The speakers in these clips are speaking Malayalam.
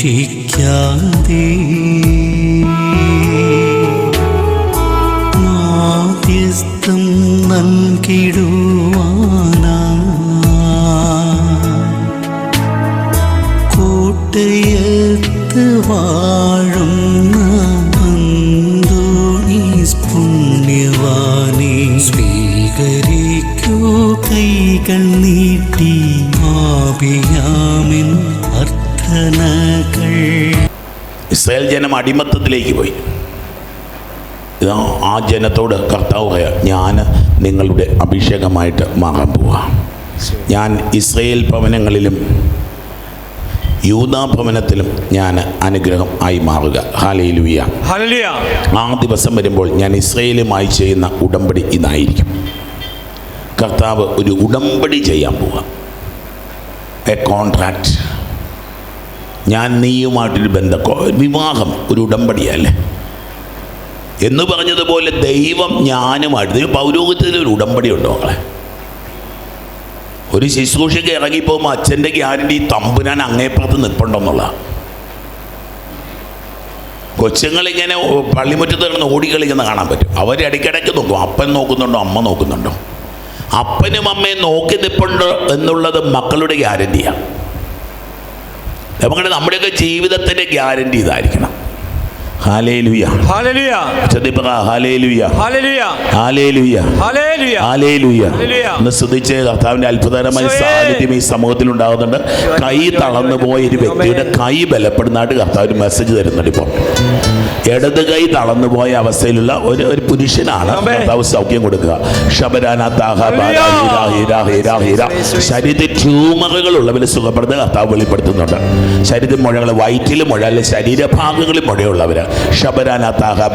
ঠিক ഇസ്രായേൽ ജനം അടിമത്തത്തിലേക്ക് പോയി. ഇതാ ആ ജനത്തോട് കർത്താവ് പറയാം ഞാൻ നിങ്ങളുടെ അഭിഷേകമായിട്ട് മാറാൻ പോവാ. ഞാൻ ഇസ്രയേൽ ഭവനങ്ങളിലും യൂതാ ഭവനത്തിലും ഞാൻ അനുഗ്രഹം ആയി മാറുക. ഹാലയിലുയ ആ ദിവസം വരുമ്പോൾ ഞാൻ ഇസ്രയേലുമായി ചെയ്യുന്ന ഉടമ്പടി ഇതായിരിക്കും. കർത്താവ് ഒരു ഉടമ്പടി ചെയ്യാൻ പോവാം. എ കോൺട്രാക്റ്റ് ഞാൻ നീയുമായിട്ടൊരു ബന്ധം വിവാഹം ഒരു ഉടമ്പടിയല്ലേ? എന്ന് പറഞ്ഞതുപോലെ ദൈവം ഞാനുമായിട്ട് പൗരോഹിത്യത്തിൽ ഒരു ഉടമ്പടി ഉണ്ടോ മക്കളെ? ഒരു ശുശ്രൂഷയ്ക്ക് ഇറങ്ങിപ്പോകുമ്പോൾ അച്ഛന്റെ ഗ്യാരണ്ടി തമ്പുരാൻ അങ്ങേപ്പുറത്ത് നിൽപ്പുണ്ടെന്നുള്ള കൊച്ചുങ്ങളിങ്ങനെ പള്ളിമുറ്റത്ത് കിടന്ന് ഓടി കളിക്കുന്ന കാണാൻ പറ്റും. അവർ ഇടയ്ക്കിടയ്ക്ക് നോക്കും അപ്പൻ നോക്കുന്നുണ്ടോ അമ്മ നോക്കുന്നുണ്ടോ? അപ്പനും അമ്മയും നോക്കി നിൽപ്പുണ്ടോ എന്നുള്ളത് മക്കളുടെ ഗ്യാരണ്ടിയാണ് നമുക്ക് നമ്മുടെയൊക്കെ ജീവിതത്തിന്റെ ഗ്യാരണ്ടി ഇതായിരിക്കണം. സ്തുതിച്ച് കർത്താവിന്റെ അത്ഭുതകരമായ. സാന്നിധ്യം ഈ സമൂഹത്തിൽ ഉണ്ടാകുന്നുണ്ട്. കൈ തളർന്നു പോയ ഒരു വ്യക്തിയുടെ കൈ ബലപ്പെടുന്നതായിട്ട് കർത്താവ് ഒരു മെസ്സേജ് തരുന്നുണ്ട് ഇപ്പോൾ. ഇടത് കൈ തളർന്നു പോയ അവസ്ഥയിലുള്ള ഒരു ഒരു പുരുഷനാണ്. കർത്താവ് സൗഖ്യം കൊടുക്കുക. ശരീരത്തിൽ ട്യൂമറുകൾ ഉള്ളവരെ സുഖപ്പെടുന്ന കർത്താവ് വെളിപ്പെടുത്തുന്നുണ്ട്. ശരീര മുഴകൾ വയറ്റിൽ മുഴ അല്ലെ ശരീരഭാഗങ്ങളിൽ മുഴയുള്ളവർ ശബരാന താഹ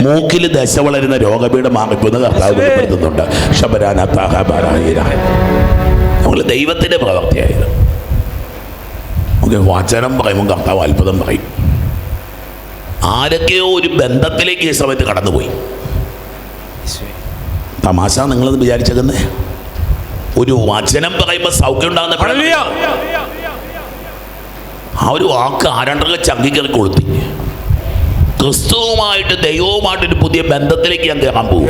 മൂക്കിൽ ദശ വളരുന്ന രോഗപീഠം മാറിപ്പോന്ന് കർത്താവ് വെളിപ്പെടുത്തുന്നുണ്ട്. ശബരാന താഹ ബാല ഹീര. നമ്മൾ ദൈവത്തിന്റെ പ്രവർത്തിയായിരുന്നു വചനം പറയുമ്പോൾ കർത്താവ് അത്ഭുതം പറയും. ആരൊക്കെയോ ഒരു ബന്ധത്തിലേക്ക് ഈ സമയത്ത് കടന്നുപോയി. തമാശ നിങ്ങളത് വിചാരിച്ചേക്കുന്നേ? ഒരു വചനം പറയുമ്പോൾ സൗഖ്യം ഉണ്ടാകുന്ന ആ ഒരു വാക്ക് ആരണ്ടൊക്കെ ചങ്കിക്കറി കൊളുത്തി. ക്രിസ്തുവുമായിട്ട് ദൈവവുമായിട്ട് ഒരു പുതിയ ബന്ധത്തിലേക്ക് ഞാൻ കയറാൻ പോകും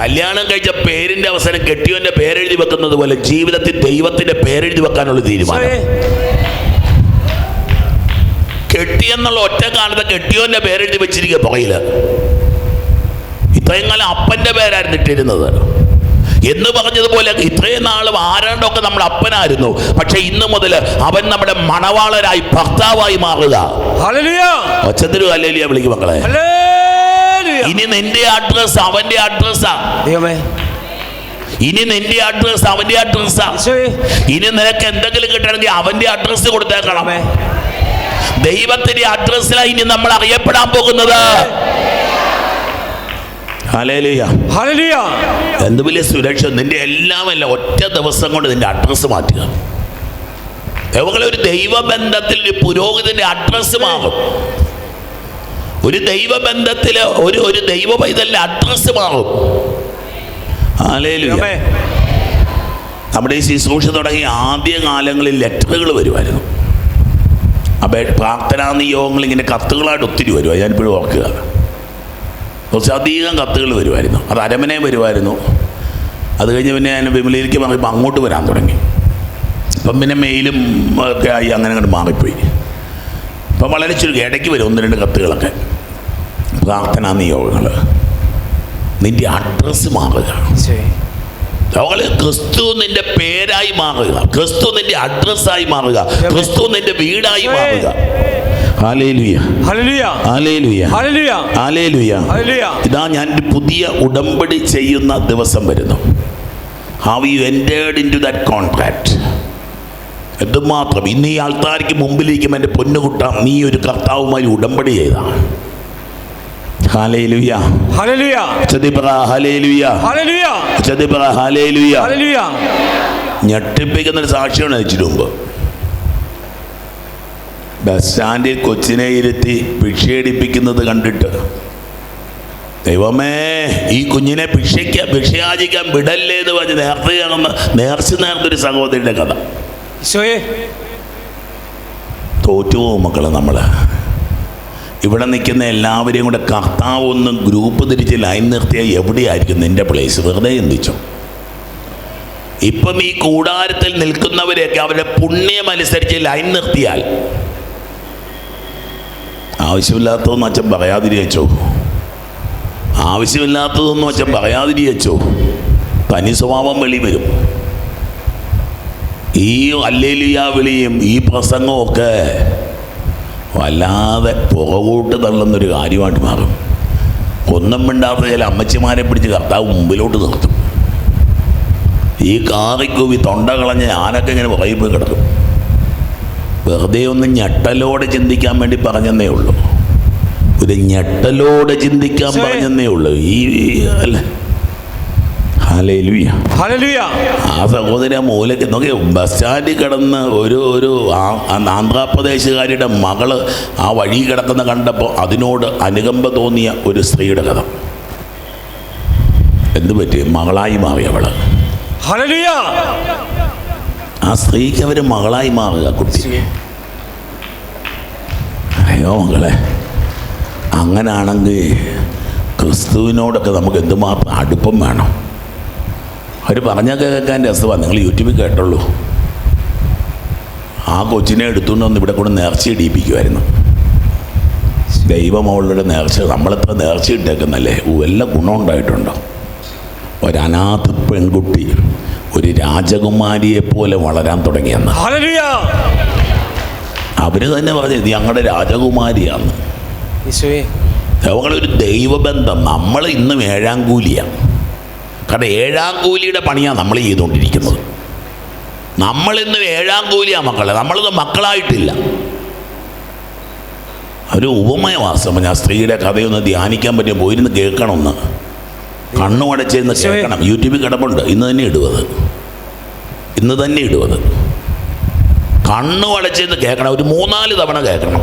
കല്യാണം കഴിച്ച പേരിന്റെ അവസരം കെട്ടിയവന്റെ പേരെഴുതി വെക്കുന്നത് പോലെ ജീവിതത്തിൽ ദൈവത്തിന്റെ പേരെഴുതി വെക്കാനുള്ള തീരുമാനം. ഈശോയേ കെട്ടിയെന്നുള്ള ഒറ്റ കാലത്ത് കെട്ടിയോന്റെ പേരെഴുതി വെച്ചിരിക്കുക പുകയിൽ. ഇത്രയും കാലം അപ്പന്റെ പേരായിരുന്നു ഇട്ടിരുന്നത്. എന്ന് പറഞ്ഞതുപോലെ ഇത്രയും നാളും ആരാണ്ടൊക്കെ നമ്മൾ അപ്പനായിരുന്നു. പക്ഷെ ഇന്ന് മുതൽ അവൻ നമ്മുടെ മണവാളരായി ഭർത്താവായി മാറുക. ഒച്ചത്തിരു അല്ലേലിയ വിളിക്കും മക്കളെ. ഇനി നിന്റെ അഡ്രസ് അവന്റെ അഡ്രസ്സാ ദൈവമേ. ഇനി നിന്റെ അഡ്രസ് അവന്റെ അഡ്രസ്സാ ഇനി നിനക്ക് എന്തെങ്കിലും കിട്ടണമെങ്കിൽ അവന്റെ അഡ്രസ്സ് കൊടുത്തേക്കണം. ദൈവത്തിന്റെ അഡ്രസ്സിലായി ഇനി നമ്മൾ അറിയപ്പെടാൻ പോകുന്നത്. എന്ത് വലിയ സുരക്ഷ? നിന്റെ എല്ലാം അല്ല ഒറ്റ ദിവസം കൊണ്ട് നിന്റെ അഡ്രസ്സ് മാറ്റുക. ദൈവങ്ങളെ ഒരു ദൈവബന്ധത്തിൽ ഒരു പുരോഹിതന്റെ അഡ്രസ്സ് മാറും. ഒരു ദൈവബന്ധത്തിൽ ഒരു ഒരു ദൈവ പൈതലിന്റെ അഡ്രസ്സ് മാറും. നമ്മുടെ ഈ ശുശ്രൂഷ തുടങ്ങിയ ആദ്യ കാലങ്ങളിൽ ലെറ്ററുകൾ വരുമായിരുന്നു. അപേ പ്രാർത്ഥനാ നിയോഗങ്ങൾ ഇങ്ങനെ കത്തുകളായിട്ട് ഒത്തിരി വരുക ഞാനിപ്പോഴും ഓർക്കുക. കുറച്ച് അധികം കത്തുകൾ വരുമായിരുന്നു. അത് അരമനെ വരുമായിരുന്നു. അത് കഴിഞ്ഞ് പിന്നെ ഞാൻ വിമലയിലേക്ക് മാറിയപ്പോൾ അങ്ങോട്ട് വരാൻ തുടങ്ങി. അപ്പം പിന്നെ മെയിലും ഒക്കെ ആയി അങ്ങനെ അങ്ങോട്ട് മാറിപ്പോയി. അപ്പം വളരെ ചുരുക്കം ഇടയ്ക്ക് വരും ഒന്ന് രണ്ട് കത്തുകളൊക്കെ. പ്രാർത്ഥനാ നിയോഗങ്ങൾ. നിന്റെ അഡ്രസ്സ് മാറുക. അവൾ ക്രിസ്തു നിന്റെ പേരായി മാറുക. ക്രിസ്തു നിന്റെ അഡ്രസ്സായി മാറുക. ക്രിസ്തു നിന്റെ വീടായി മാറുക. ഇതാ ഞാൻ പുതിയ ഉടമ്പടി ചെയ്യുന്ന ദിവസം വരുന്നു. Have you entered into that contract എന്തുമാത്രം? ഇന്ന് ഈ ആൾക്കാർക്ക് മുമ്പിലേക്കും എന്റെ പൊന്നുകുട്ട നീ ഒരു കർത്താവുമായി ഉടമ്പടി ചെയ്താണ് ഞെട്ടിപ്പിക്കുന്ന ഒരു സാക്ഷിയാണ് വെച്ചിട്ട് മുമ്പ് ബസ് സ്റ്റാൻഡിൽ കൊച്ചിനെ ഇരുത്തി ഭിക്ഷയടിപ്പിക്കുന്നത് കണ്ടിട്ട്. ദൈവമേ ഈ കുഞ്ഞിനെ ഭിക്ഷയ്ക്ക് ഭിക്ഷയാചിക്കാൻ വിടല്ലേ എന്ന് പറഞ്ഞ് നേരത്തെ കാണുന്ന നേർച്ച നേർന്നൊരു സഹോദരിയുടെ കഥ. തോറ്റുപോകും മക്കളെ നമ്മൾ ഇവിടെ നിൽക്കുന്ന എല്ലാവരെയും കൂടെ കർത്താവ് ഒന്ന് ഗ്രൂപ്പ് തിരിച്ച് ലൈൻ നിർത്തിയാൽ എവിടെയായിരിക്കും നിന്റെ പ്ലേസ് വെറുതെ ചിന്തിച്ചു. ഇപ്പം ഈ കൂടാരത്തിൽ നിൽക്കുന്നവരെയൊക്കെ അവരുടെ പുണ്യമനുസരിച്ച് ലൈൻ നിർത്തിയാൽ. ആവശ്യമില്ലാത്തതെന്ന് അച്ഛൻ പറയാതിരിച്ചോ ആവശ്യമില്ലാത്തതെന്ന് അച്ഛൻ പറയാതിരിച്ചോ തനി സ്വഭാവം വെളി വരും. ഈ അല്ലേലിയ വിളിയും ഈ പ്രസംഗവും ഒക്കെ വല്ലാതെ പുറകോട്ട് തള്ളുന്നൊരു കാര്യമായിട്ട് മാറും. ഒന്നും മിണ്ടാത്ത ചില അമ്മച്ചിമാരെ പിടിച്ച് കർത്താവ് മുമ്പിലോട്ട് നിർത്തും. ഈ കാറിക്കൂവി തൊണ്ട കളഞ്ഞ് ഞാനൊക്കെ ഇങ്ങനെ പുറകിൽ പോയി കിടക്കും. വെറുതെ ഒന്ന് ഞെട്ടലോടെ ചിന്തിക്കാൻ വേണ്ടി പറഞ്ഞെന്നേ ഉള്ളൂ. ഒരു ഞെട്ടലോടെ ചിന്തിക്കാൻ. പറഞ്ഞെന്നേ ഉള്ളൂ. ഈ അല്ല. ആ സഹോദര മൂലയ്ക്ക് നോക്കി ബസ് സ്റ്റാൻഡിൽ കിടന്ന് ഒരു ഒരു ആന്ധ്രാപ്രദേശുകാരിയുടെ മകൾ ആ വഴി കിടക്കുന്ന കണ്ടപ്പോൾ അതിനോട് അനുകമ്പ തോന്നിയ ഒരു സ്ത്രീയുടെ കഥ. എന്ത് പറ്റി? മകളായി മാറി അവൾ. ആ സ്ത്രീക്ക് അവർ മകളായി മാറുക കുട്ടി. അയ്യോ മകളെ അങ്ങനാണെങ്കിൽ ക്രിസ്തുവിനോടൊക്കെ നമുക്ക് എന്തുമാത്രം അടുപ്പം വേണം. അവർ പറഞ്ഞ കേൾക്കാൻ രസമാണ് നിങ്ങൾ യൂട്യൂബിൽ കേട്ടുള്ളൂ ആ കൊച്ചിനെ എടുത്തുകൊണ്ട് വന്ന് ഇവിടെ കൊണ്ട് നേർച്ച ഇടിയിപ്പിക്കുമായിരുന്നു ദൈവമോളുടെ നേർച്ച. നമ്മളിത്ര നേർച്ച ഇട്ടേക്കുന്നല്ലേ? വല്ല ഗുണമുണ്ടായിട്ടുണ്ടോ ഒരനാഥ പെൺകുട്ടി ഒരു രാജകുമാരിയെ പോലെ വളരാൻ തുടങ്ങിയെന്ന്. അവർ തന്നെ പറഞ്ഞു ഇത് ഞങ്ങളുടെ രാജകുമാരിയാണ്. അവങ്ങളൊരു ദൈവബന്ധം. നമ്മൾ ഇന്നും ഏഴാം കൂലിയാണ് കാരണം ഏഴാം കൂലിയുടെ പണിയാണ് നമ്മൾ ചെയ്തുകൊണ്ടിരിക്കുന്നത്. നമ്മളിന്ന് ഏഴാം കൂലിയാണ് മക്കളെ. നമ്മളിന്ന് മക്കളായിട്ടില്ല. ഒരു ഉപമയവാസം ഞാൻ സ്ത്രീയുടെ കഥയൊന്ന് ധ്യാനിക്കാൻ പറ്റിയ പോയിരുന്ന് കേൾക്കണമെന്ന്. കണ്ണു അടച്ചിരുന്ന് കേൾക്കണം. യൂട്യൂബിൽ കിടപ്പുണ്ട്. ഇന്ന് തന്നെ ഇടുവത്. ഇന്ന് തന്നെ ഇടുവത്. കണ്ണു അടച്ചിരുന്ന് കേൾക്കണം. ഒരു മൂന്നാൽ തവണ കേൾക്കണം.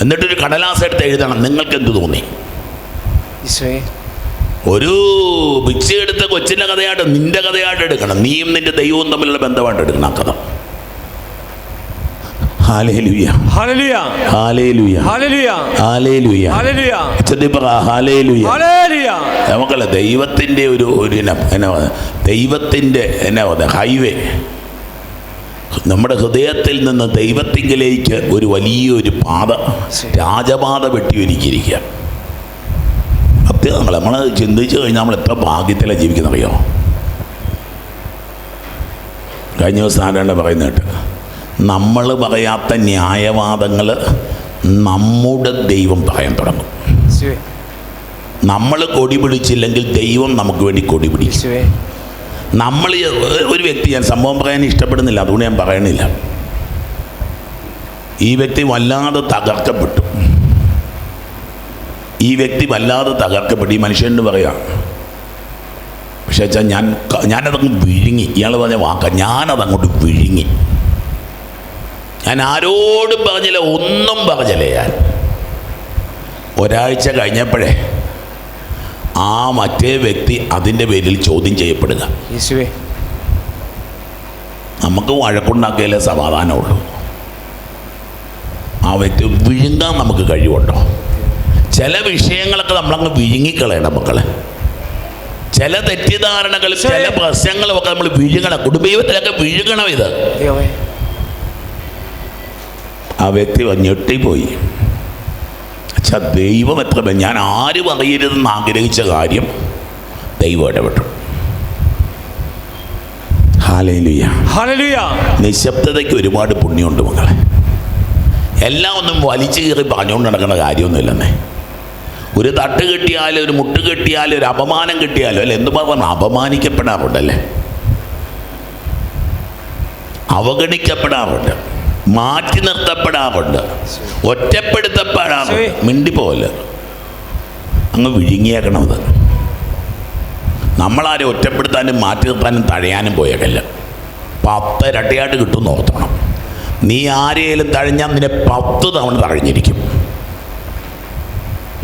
എന്നിട്ടൊരു കടലാസ് എടുത്ത് എഴുതണം. നിങ്ങൾക്ക് എന്ത് തോന്നി ഒരു ഭിക്ഷ എടുത്ത കൊച്ചിന്റെ കഥയായിട്ട് നിന്റെ കഥയായിട്ട് എടുക്കണം. നീയും നിന്റെ ദൈവവും തമ്മിലുള്ള ബന്ധമായിട്ട് എടുക്കണം ആ കഥ. നമുക്കല്ല ദൈവത്തിന്റെ ഒരു ഒരു ദൈവത്തിന്റെ എന്നാ ദൈവത്തിന്റെ എന്നാ ഹൈവേ. നമ്മുടെ ഹൃദയത്തിൽ നിന്ന് ദൈവത്തിങ്കിലേക്ക് ഒരു വലിയൊരു പാത രാജപാത വെട്ടിയൊരുക്കിയിരിക്കുക സത്യം നമ്മൾ ചിന്തിച്ചു കഴിഞ്ഞാൽ നമ്മൾ എത്ര ഭാഗ്യത്തിലാണ് ജീവിക്കുന്നറിയോ? കഴിഞ്ഞ ദിവസം ആരാണ്ട് പറയുന്ന കേട്ട്? നമ്മൾ പറയാത്ത ന്യായവാദങ്ങൾ നമ്മുടെ ദൈവം പറയാൻ തുടങ്ങും. നമ്മൾ കൊടി പിടിച്ചില്ലെങ്കിൽ ദൈവം നമുക്ക് വേണ്ടി കൊടി പിടിക്കും. നമ്മൾ ഒരു വ്യക്തി ഞാൻ സംഭവം പറയാൻ ഇഷ്ടപ്പെടുന്നില്ല അതുകൊണ്ട് ഞാൻ പറയണില്ല. ഈ വ്യക്തി വല്ലാതെ തകർക്കപ്പെട്ടു. ഈ വ്യക്തി വല്ലാതെ തകർക്കപ്പെട്ടു ഈ മനുഷ്യനോട് പറയാം. പക്ഷേ വെച്ചാൽ ഞാൻ ഞാനതങ്ങ് വിഴുങ്ങി. ഇയാൾ പറഞ്ഞ വാക്ക ഞാനതങ്ങോട്ട് വിഴുങ്ങി. ഞാൻ ആരോടും പറഞ്ഞില്ല ഒന്നും പറഞ്ഞില്ല ഞാൻ. ഒരാഴ്ച കഴിഞ്ഞപ്പോഴേ ആ മറ്റേ വ്യക്തി അതിന്റെ പേരിൽ ചോദ്യം ചെയ്യപ്പെടുക. നമുക്ക് വഴക്കുണ്ടാക്കിയാലേ സമാധാനമുള്ളൂ. ആ വ്യക്തി വിഴുങ്ങാൻ നമുക്ക് കഴിവുണ്ടോ? ചില വിഷയങ്ങളൊക്കെ നമ്മളങ്ങ് വിഴുങ്ങിക്കളയണം മക്കളെ. ചില തെറ്റിദ്ധാരണകൾ ചില പ്രശ്നങ്ങളും ഒക്കെ നമ്മൾ വിഴുങ്ങണം. കുടുംബജീവിതത്തിലൊക്കെ വിഴുങ്ങണം ഇത്. ആ വ്യക്തി ഞെട്ടിപ്പോയി. അച്ഛാ ദൈവം എത്ര ഞാൻ ആരും അറിയരുതെന്ന് ആഗ്രഹിച്ച കാര്യം ദൈവം ഇടപെട്ടു. നിശബ്ദതയ്ക്ക് ഒരുപാട് പുണ്യമുണ്ട് മക്കളെ. എല്ലാം ഒന്നും വലിച്ചു കയറി പറഞ്ഞുകൊണ്ട് നടക്കുന്ന കാര്യമൊന്നുമില്ലെന്നേ. ഒരു തട്ട് കിട്ടിയാലും ഒരു മുട്ട് കിട്ടിയാലും ഒരു അപമാനം കിട്ടിയാലും അല്ലെ? എന്ത് പറഞ്ഞു അപമാനിക്കപ്പെടാറുണ്ടല്ലേ? അവഗണിക്കപ്പെടാറുണ്ട്. മാറ്റി നിർത്തപ്പെടാറുണ്ട്. ഒറ്റപ്പെടുത്തപ്പെടാറുണ്ട്. മിണ്ടിപ്പോലെ അങ്ങ് വിഴുങ്ങിയേക്കണം അത്. നമ്മളാരെ ഒറ്റപ്പെടുത്താനും മാറ്റി നിർത്താനും തഴയാനും പോയേക്കല്ല. പത്ത് ഇരട്ടിയായിട്ട് കിട്ടും ഓർത്തണം. നീ ആരെയും തഴഞ്ഞാൽ നിന്നെ പത്ത് തവണ തഴഞ്ഞിരിക്കും.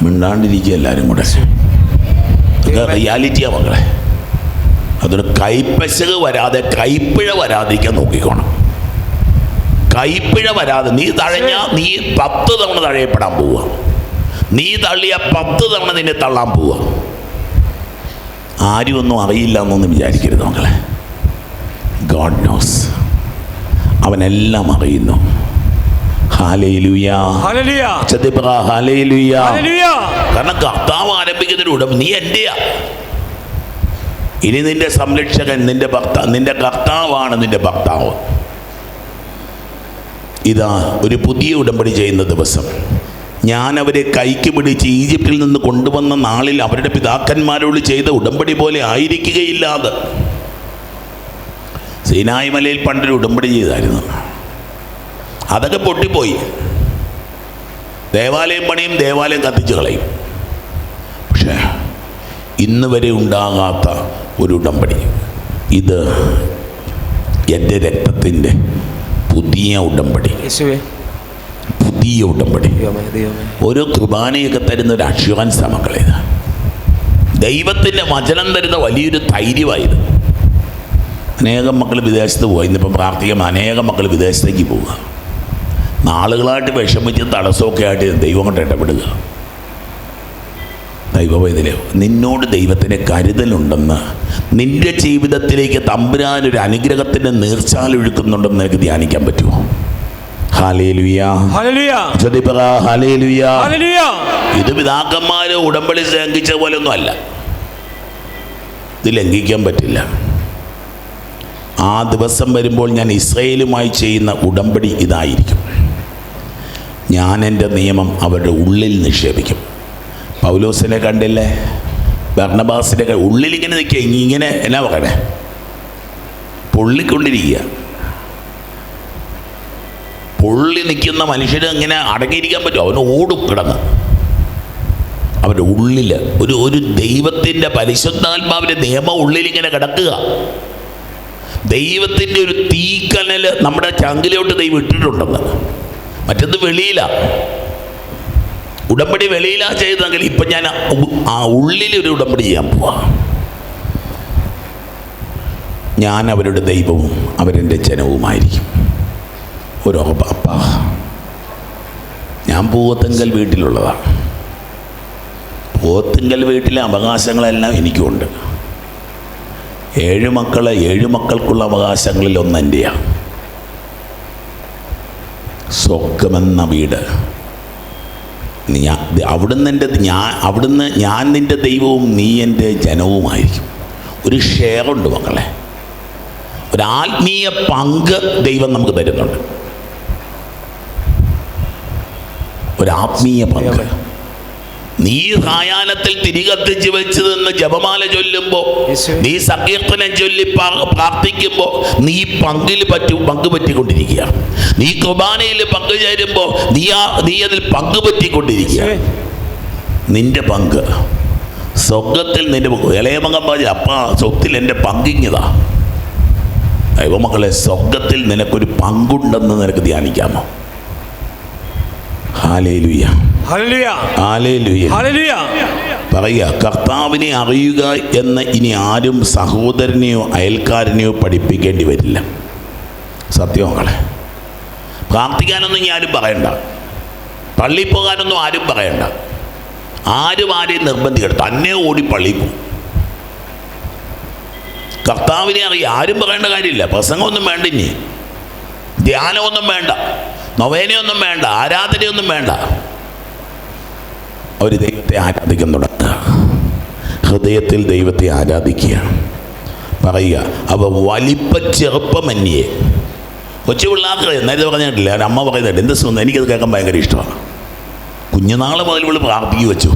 മിണ്ടാണ്ടിരിക്കുക എല്ലാവരും കൂടെ. റിയാലിറ്റിയാ മക്കളെ. അതൊരു കൈപ്പശക് വരാതെ കൈപ്പിഴ വരാതിരിക്കാൻ നോക്കിക്കോണം. കൈപ്പിഴ വരാതെ നീ തഴഞ്ഞ നീ പത്ത് തവണ തഴയപ്പെടാൻ പോവുക. നീ തള്ളിയ പത്ത് തവണ നിന്നെ തള്ളാൻ പോവുക. ആരും ഒന്നും അറിയില്ല എന്നൊന്നും വിചാരിക്കരുത് മക്കളെ. ഗോഡ് നോസ് അവനെല്ലാം അറിയുന്നു ഹാലേലുയാ ഹല്ലേലൂയ ഉച്ചത്തിൽ പറ ഹാലേലുയാ ഹല്ലേലൂയ കാരണം കർത്താവ് ആരംഭിക്കുന്നതിലൂടെ നീ എന്റെയാ ഇനി നിന്റെ സംരക്ഷകൻ നിന്റെ ഭർത്താവ് നിന്റെ കർത്താവാണ് നിന്റെ ഭർത്താവ്. ഇതാ ഒരു പുതിയ ഉടമ്പടി ചെയ്യുന്ന ദിവസം. ഞാൻ അവരെ കൈക്ക് പിടിച്ച് ഈജിപ്തിൽ നിന്ന് കൊണ്ടുവന്ന നാളിൽ അവരുടെ പിതാക്കന്മാരോട് ചെയ്ത ഉടമ്പടി പോലെ ആയിരിക്കുകയില്ലാതെ സീനായ്മലയിൽ പണ്ടൊരു ഉടമ്പടി ചെയ്തായിരുന്നു. അതൊക്കെ പൊട്ടിപ്പോയി. ദേവാലയം പണിയും ദേവാലയം കത്തിച്ചു കളയും. പക്ഷേ ഇന്ന് വരെ ഉണ്ടാകാത്ത ഒരു ഉടമ്പടി. ഇത് എന്റെ രക്തത്തിന്റെ പുതിയ ഉടമ്പടി. പുതിയ ഉടമ്പടി. ഓരോ കുർബാനയൊക്കെ തരുന്ന ഒരു അക്ഷുവാൻ മക്കളേത് ദൈവത്തിന്റെ വചനം തരുന്ന വലിയൊരു ധൈര്യമായത് അനേകം മക്കൾ വിദേശത്ത് പോയി ഇന്നിപ്പം പ്രാർത്ഥിക്കുമ്പോൾ അനേകം മക്കൾ വിദേശത്തേക്ക് പോവുക നാളുകളായിട്ട് വിഷമിച്ച് തടസ്സമൊക്കെ ആയിട്ട് ദൈവം കൊണ്ട് ഇടപെടുക. ദൈവവേദനയോ നിന്നോട് ദൈവത്തിന് കരുതലുണ്ടെന്ന് നിന്റെ ജീവിതത്തിലേക്ക് തമ്പുരാൻ ഒരു അനുഗ്രഹത്തിന്റെ നീർച്ചാലൊഴുക്കുന്നുണ്ടെന്ന് നിനക്ക് ധ്യാനിക്കാൻ പറ്റുമോ? ഇത് പിതാക്കന്മാര് ഉടമ്പടി ലംഘിച്ച പോലൊന്നും അല്ല. ഇത് ലംഘിക്കാൻ പറ്റില്ല. ആ ദിവസം വരുമ്പോൾ ഞാൻ ഇസ്രയേലുമായി ചെയ്യുന്ന ഉടമ്പടി ഇതായിരിക്കും. ഞാൻ എന്റെ നിയമം അവരുടെ ഉള്ളിൽ നിക്ഷേപിക്കും. പൗലോസിനെ കണ്ടില്ലേ? ഭരണബാസിന്റെ ഉള്ളിൽ ഇങ്ങനെ നിൽക്കുക. ഇങ്ങനെ എന്നാ പറയണേ? പൊള്ളിക്കൊണ്ടിരിക്കുക. പൊള്ളി നിൽക്കുന്ന മനുഷ്യന് ഇങ്ങനെ അടങ്ങിയിരിക്കാൻ പറ്റും അവന് ഓടും കിടന്ന്. അവരുടെ ഉള്ളിൽ ഒരു ഒരു ദൈവത്തിന്റെ പരിശുദ്ധാത്മാവിന്റെ നിയമം ഉള്ളിലിങ്ങനെ കിടക്കുക. ദൈവത്തിന്റെ ഒരു തീക്കനൽ നമ്മുടെ ചങ്കിലോട്ട് ദൈവം ഇട്ടിട്ടുണ്ടെന്ന്. മറ്റത് വെളിയില. ഉടമ്പടി വെളിയിലാ ചെയ്തെങ്കിൽ ഇപ്പം ഞാൻ ആ ഉള്ളിലൊരു ഉടമ്പടി ചെയ്യാൻ പോവാ. ഞാൻ അവരുടെ ദൈവവും അവരെന്റെ ജനവുമായിരിക്കും. ഒരു അപ്പാ ഞാൻ പൂവത്തെങ്കൽ വീട്ടിലുള്ളതാണ് പൂവത്തെങ്കൽ വീട്ടിലെ അവകാശങ്ങളെല്ലാം എനിക്കുണ്ട്. ഏഴ് മക്കളെ ഏഴ് മക്കൾക്കുള്ള അവകാശങ്ങളിൽ ഒന്ന് എന്റെയാണ് സ്വർഗമെന്ന വീട്. അവിടുന്ന് എന്റെ ഞാൻ അവിടുന്ന് ഞാൻ നിന്റെ ദൈവവും നീ എന്റെ ജനവുമായിരിക്കും. ഒരു ഷെയറുണ്ട് മക്കളെ. ഒരു ആത്മീയ പങ്ക് ദൈവം നമുക്ക് തരുന്നുണ്ട്. ഒരു ആത്മീയ പങ്ക്. നീ സായാഹ്നത്തിൽ തിരികത്തിച്ച് വെച്ച് നിന്ന് ജപമാല ചൊല്ലുമ്പോൾ നീ സങ്കീർത്തനം ചൊല്ലി പ്രാർത്ഥിക്കുമ്പോ പ്രാർത്ഥിക്കുമ്പോൾ നീ പങ്കിൽ പറ്റു പങ്കുപറ്റിക്കൊണ്ടിരിക്കുക നീ കുർബാനയിൽ പങ്കുചേരുമ്പോൾ നീ ആ നീ അതിൽ പങ്കുപറ്റിക്കൊണ്ടിരിക്കുക നിന്റെ പങ്ക് സ്വർഗത്തിൽ നിന്റെ ഇളയമകൻ പറഞ്ഞ അപ്പ സ്വത്തിൽ എന്റെ പങ്കിങ്ങതാ ദൈവമക്കളെ സ്വർഗത്തിൽ നിനക്കൊരു പങ്കുണ്ടെന്ന് നിനക്ക് ധ്യാനിക്കാമോ? ഹാലേലുയ. ഹല്ലേലൂയ ഹാലേലുയ ഹല്ലേലൂയ പറയുക കർത്താവിനെ അറിയുക എന്ന് ഇനി ആരും സഹോദരനെയോ അയൽക്കാരനെയോ പഠിപ്പിക്കേണ്ടി വരില്ല. സത്യമങ്ങളെ പ്രാർത്ഥിക്കാനൊന്നും ഇനി ആരും പറയണ്ട. പള്ളിയിൽ പോകാനൊന്നും ആരും പറയണ്ട. ആരും ആരെയും നിർബന്ധിക്കണം തന്നെ ഓടി പള്ളിയിൽ പോകും കർത്താവിനെ അറിയാം ആരും പറയേണ്ട കാര്യമില്ല. പ്രസംഗമൊന്നും വേണ്ട ഇനി. ധ്യാനമൊന്നും വേണ്ട. നൊവേനയൊന്നും വേണ്ട. ആരാധനയൊന്നും വേണ്ട. അവർ ദൈവത്തെ തുടങ്ങുക ഹൃദയത്തിൽ ദൈവത്തെ ആരാധിക്കുകയാണ് പറയുക അവ വലിപ്പ ചെറുപ്പമന്യേ. കൊച്ചു പിള്ളേർക്ക് നേരത്തെ പറഞ്ഞിട്ടില്ല അമ്മ പറയുന്നുണ്ട് എന്ത് സുഖം എനിക്കത് കേൾക്കാൻ ഭയങ്കര ഇഷ്ടമാണ്. കുഞ്ഞുനാൾ മുതൽ ഇവിടെ പ്രാർത്ഥിക്കുക വെച്ചു.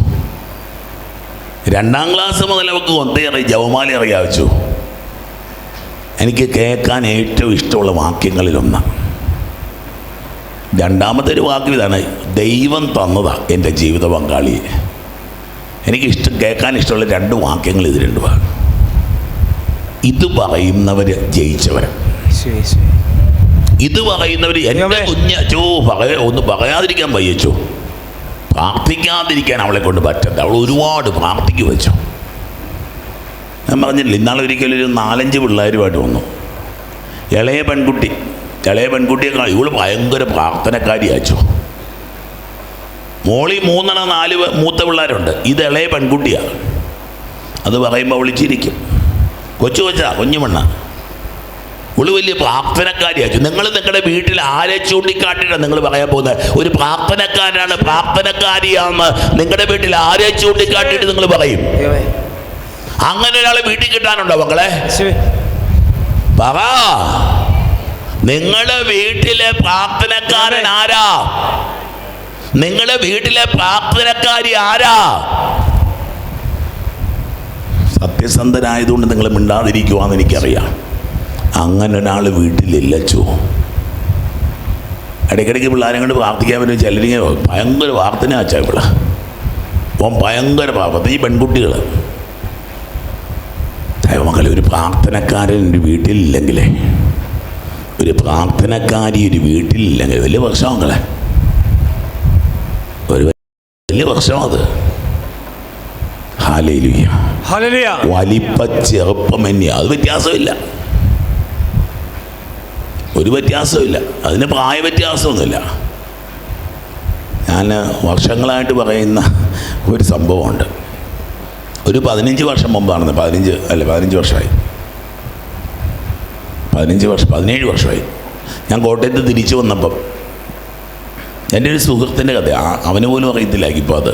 രണ്ടാം ക്ലാസ് മുതൽ അവൾക്ക് ഒന്തേ അറിയാം ജവമാല അറിയാ വെച്ചു. എനിക്ക് കേൾക്കാൻ ഏറ്റവും ഇഷ്ടമുള്ള വാക്യങ്ങളിലൊന്ന്. രണ്ടാമത്തെ ഒരു വാക്ക് ഇതാണ് ദൈവം തന്നതാ എന്റെ ജീവിത പങ്കാളിയെ. എനിക്ക് ഇഷ്ടം കേൾക്കാൻ ഇഷ്ടമുള്ള രണ്ട് വാക്യങ്ങൾ ഇത് രണ്ടുമാണ് ഇത് പറയുന്നവർ ജയിച്ചവർ ഇത് പറയുന്നവർ. കുഞ്ഞ ചോ പറയ ഒന്ന് പറയാതിരിക്കാൻ വയ്യച്ചോ. പ്രാർത്ഥിക്കാതിരിക്കാൻ അവളെ കൊണ്ട് പറ്റണ്ട അവൾ ഒരുപാട് പ്രാർത്ഥിക്കു വെച്ചു. ഞാൻ പറഞ്ഞില്ല ഇന്നാളൊരിക്കലൊരു ഒരു നാലഞ്ച് പിള്ളേരുമായിട്ട് വന്നു. ഇളയ പെൺകുട്ടി ഇളയ പെൺകുട്ടിയെ ഇവൾ ഭയങ്കര പ്രാർത്ഥനക്കാരി അയച്ചു മോളി മൂന്നെണ്ണ നാല് മൂത്ത പിള്ളേരുണ്ട്. ഇത് ഇളയ പെൺകുട്ടിയാണ്. അത് പറയുമ്പോൾ വിളിച്ചിരിക്കും കൊച്ചു കൊച്ചാ കുഞ്ഞുമണ്ണ. ഇവൾ വലിയ പ്രാർത്ഥനക്കാരിയാച്ചു. നിങ്ങൾ നിങ്ങളുടെ വീട്ടിൽ ആരെ ചൂണ്ടിക്കാട്ടിട്ടാണ് നിങ്ങൾ പറയാൻ പോകുന്നത്? ഒരു പ്രാർത്ഥനക്കാരാണ് പ്രാർത്ഥനക്കാരിയാന്ന് നിങ്ങളുടെ വീട്ടിൽ ആരെ ചൂണ്ടിക്കാട്ടിയിട്ട് നിങ്ങൾ പറയും? അങ്ങനെ ഒരാളെ വീട്ടിൽ കിട്ടാനുണ്ടോ മക്കളെ? പറ. നിങ്ങളുടെ വീട്ടിലെ പ്രാർത്ഥനക്കാരൻ ആരാ? നിങ്ങളുടെ വീട്ടിലെ പ്രാർത്ഥനക്കാരി ആരാ? സത്യസന്ധനായതുകൊണ്ട് നിങ്ങൾ മിണ്ടാതിരിക്കുവാന്ന് എനിക്കറിയാം. അങ്ങനെ ഒരാൾ വീട്ടിലില്ല ചോ ഇടയ്ക്കിടയ്ക്ക് പിള്ളേരെ കൊണ്ട് പ്രാർത്ഥിക്കാൻ പറ്റും. ചിലരിങ്ങനെ ഭയങ്കര പ്രാർത്ഥന അച്ഛാ ഇവിടെ ഓൻ ഭയങ്കര പ്രാർത്ഥന. ഈ പെൺകുട്ടികൾ ദൈവമക്കളെ ഒരു പ്രാർത്ഥനക്കാരൻ വീട്ടിലില്ലെങ്കിലേ ഒരു പ്രാർത്ഥനക്കാരി ഒരു വീട്ടിലില്ലെങ്കിൽ വലിയ പ്രശ്നമക്കളെ ഒരു വലിയ പ്രശ്നം അത്. ഹാലയിലുയ്യ ഹല്ലേലൂയ വലിപ്പ ചെറുപ്പമന്യ. അത് വ്യത്യാസമില്ല. ഒരു വ്യത്യാസമില്ല. അതിന് പ്രായ വ്യത്യാസമൊന്നുമില്ല. ഞാൻ വർഷങ്ങളായിട്ട് പറയുന്ന ഒരു സംഭവമുണ്ട്. ഒരു പതിനഞ്ച് വർഷം മുമ്പാണെന്ന്. പതിനഞ്ച് അല്ല പതിനഞ്ച് വർഷമായി. പതിനഞ്ച് വർഷം പതിനേഴ് വർഷമായി. ഞാൻ കോട്ടയത്ത് തിരിച്ചു വന്നപ്പം എന്റെ ഒരു സുഹൃത്തിന്റെ കഥ അവന് പോലും അറിയത്തില്ല ഇപ്പോൾ അത്.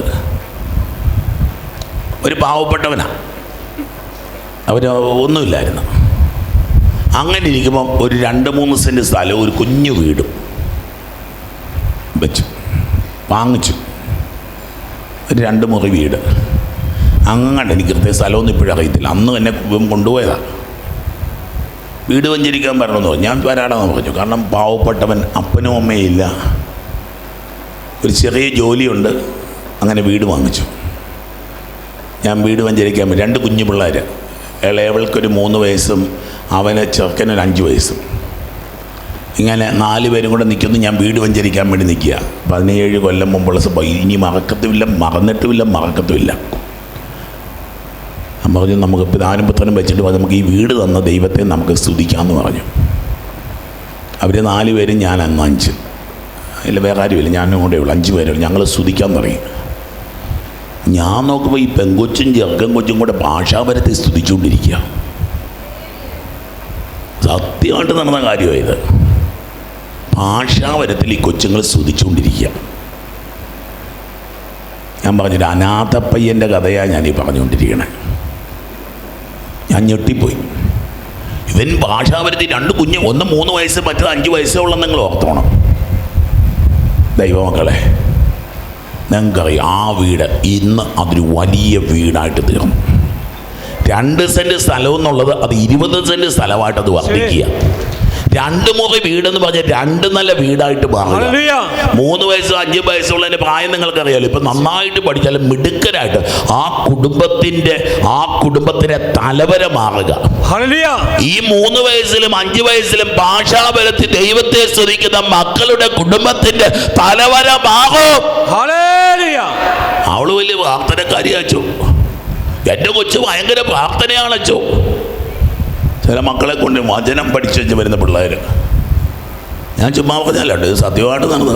ഒരു പാവപ്പെട്ടവനാണ് അവർ ഒന്നുമില്ലായിരുന്നു. അങ്ങനെ ഇരിക്കുമ്പം ഒരു രണ്ട് മൂന്ന് സെന്റ് സ്ഥലവും ഒരു കുഞ്ഞു വീടും വെച്ചു വാങ്ങിച്ചു. ഒരു രണ്ട് മുറി വീട്. അങ്ങനെ എനിക്ക് കൃത്യ സ്ഥലമൊന്നും ഇപ്പോഴും അറിയത്തില്ല. അന്ന് എന്നെ കൊണ്ടുപോയതാണ് വീട് വഞ്ചരിക്കാൻ പറഞ്ഞു ഞാൻ വരാടാന്ന് പറഞ്ഞു. കാരണം പാവപ്പെട്ടവൻ അപ്പനും ഇല്ല. ഒരു ചെറിയ ജോലിയുണ്ട്. അങ്ങനെ വീട് വാങ്ങിച്ചു. ഞാൻ വീട് വഞ്ചരിക്കാൻ രണ്ട് കുഞ്ഞു പിള്ളേർ ഇളയവൾക്കൊരു മൂന്ന് വയസ്സും അവന് ചെറുക്കനൊരു അഞ്ച് വയസ്സും. ഇങ്ങനെ നാല് പേരും കൂടെ നിൽക്കുന്നു. ഞാൻ വീട് വഞ്ചരിക്കാൻ വേണ്ടി നിൽക്കുക. പതിനേഴ് കൊല്ലം മുമ്പുള്ള സംഭവം ഇനി മറക്കത്തുമില്ല മറന്നിട്ടുമില്ല മറക്കത്തുമില്ല. പറഞ്ഞു നമുക്ക് പിതാനും പുത്രനും വെച്ചിട്ട് പറഞ്ഞു, നമുക്ക് ഈ വീട് തന്ന ദൈവത്തെ നമുക്ക് സ്തുതിക്കാമെന്ന് പറഞ്ഞു. അവർ നാല് പേരും ഞാൻ അന്ന് അഞ്ച്. ഇല്ല വേറെ ആരുമില്ല. ഞാനും കൂടെ ഉള്ളു. അഞ്ച് പേരുള്ളൂ ഞങ്ങൾ സ്തുതിക്കാൻ തുടങ്ങി. ഞാൻ നോക്കുമ്പോൾ ഈ പെങ്കൊച്ചും ചെറുക്കൻ കൊച്ചും കൂടെ ഭാഷാപരത്തെ സ്തുതിച്ചുകൊണ്ടിരിക്കുക. സത്യമായിട്ട് നടന്ന കാര്യമായത് ഭാഷാപരത്തിൽ ഈ കൊച്ചുങ്ങൾ സ്തുതിച്ചുകൊണ്ടിരിക്കുക. ഞാൻ പറഞ്ഞൊരു അനാഥപ്പയ്യന്റെ കഥയാണ് ഞാനീ പറഞ്ഞുകൊണ്ടിരിക്കണേ. ഞെട്ടിപ്പോയി ഇവൻ ഭാഷാപരത്തിൽ രണ്ട് കുഞ്ഞ് ഒന്ന് മൂന്ന് വയസ്സ് മറ്റത് അഞ്ച് വയസ്സേ ഉള്ളെന്ന് നിങ്ങൾ ഓർത്തോണം. ദൈവമക്കളെ നിങ്ങൾക്കറിയാം ആ വീട് ഇന്ന് അതൊരു വലിയ വീടായിട്ട് തീർന്നു. രണ്ട് സെന്റ് സ്ഥലം എന്നുള്ളത് അത് ഇരുപത് സെന്റ് സ്ഥലമായിട്ട് അത് വർദ്ധിക്കുക. രണ്ട് മുറി വീട് എന്ന് പറഞ്ഞാൽ രണ്ട് നല്ല വീടായിട്ട് മാറുക മൂന്ന് വയസ്സ് അഞ്ച് വയസ്സുള്ളതിന്റെ പ്രായം നിങ്ങൾക്കറിയാലോ. ഇപ്പം നന്നായിട്ട് പഠിച്ചാലും മിടുക്കരായിട്ട് ആ കുടുംബത്തിന്റെ ആ കുടുംബത്തിന്റെ തലവര മാറുക. ഈ മൂന്ന് വയസ്സിലും അഞ്ച് വയസ്സിലും ഭാഷാബലത്തിൽ ദൈവത്തെ സ്തുതിക്കുന്ന മക്കളുടെ കുടുംബത്തിന്റെ തലവര മാറും. അവൾ വലിയ പ്രാർത്ഥനക്കാരി കാര്യച്ചു എന്റെ കൊച്ചു ഭയങ്കര പ്രാർത്ഥനയാണ് അച്ചു. ചില മക്കളെ കൊണ്ട് വചനം പഠിച്ചു വെച്ച് വരുന്ന പിള്ളേർ ഞാൻ ചുമ്മാ പറഞ്ഞല്ലോ ഇത് സത്യമായിട്ട് നടന്ന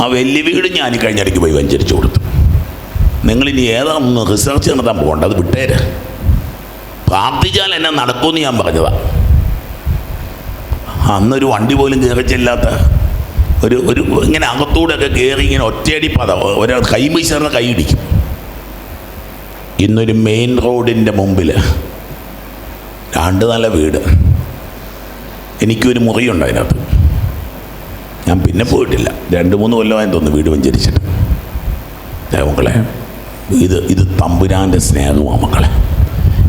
ആ വലിയ വീട് ഞാൻ കഴിഞ്ഞ കഴിഞ്ഞിടയ്ക്ക് പോയി വഞ്ചരിച്ചു കൊടുത്തു. നിങ്ങളിനി ഏതാണെന്ന് റിസർച്ച് നടത്താൻ പോകണ്ട അത് വിട്ടേര്. പ്രാർത്ഥിച്ചാൽ എന്നെ നടക്കുമെന്ന് ഞാൻ പറഞ്ഞതാ. അന്നൊരു വണ്ടി പോലും കയറിച്ചില്ലാത്ത ചെല്ലാത്ത ഒരു ഒരു ഇങ്ങനെ അകത്തൂടെയൊക്കെ കയറി ഇങ്ങനെ ഒറ്റയടി പത ഒരാൾ കൈ ഇടിക്കും. ഇന്നൊരു മെയിൻ റോഡിന്റെ മുമ്പിൽ രണ്ട് നല്ല വീട്. എനിക്കൊരു മുറിയുണ്ട് അതിനകത്ത്. ഞാൻ പിന്നെ പോയിട്ടില്ല. രണ്ട് മൂന്ന് കൊല്ലമായി തോന്നുന്നു വീട് വഞ്ചരിച്ചിട്ട്. മക്കളെ ഇത് ഇത് തമ്പുരാന്റെ സ്നേഹമാണ് മക്കളെ.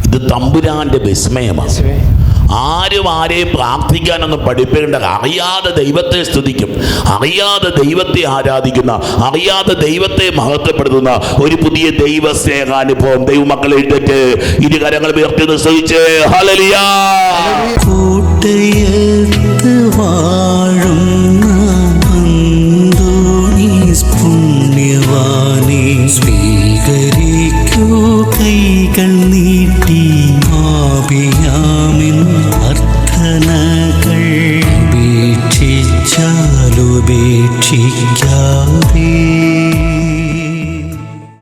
ഇത് തമ്പുരാന്റെ വിസ്മയമാണ്. ആരും ആരെയും പ്രാർത്ഥിക്കാനൊന്നും പഠിപ്പിക്കേണ്ട അറിയാതെ ദൈവത്തെ സ്തുതിക്കും അറിയാതെ ദൈവത്തെ ആരാധിക്കുന്ന അറിയാതെ ദൈവത്തെ മഹത്വപ്പെടുത്തുന്ന ഒരു പുതിയ ദൈവ സ്നേഹാനുഭവം ദൈവമക്കളെ ഇട്ടിട്ട് ഇരു കരങ്ങൾ ഉയർത്തി നിശ്ചയിച്ച്. ഹലലിയാ സ്വീകരിക്കൂ കൈകൾ നീട്ടി. ഉപേക്ഷിക്കാതെ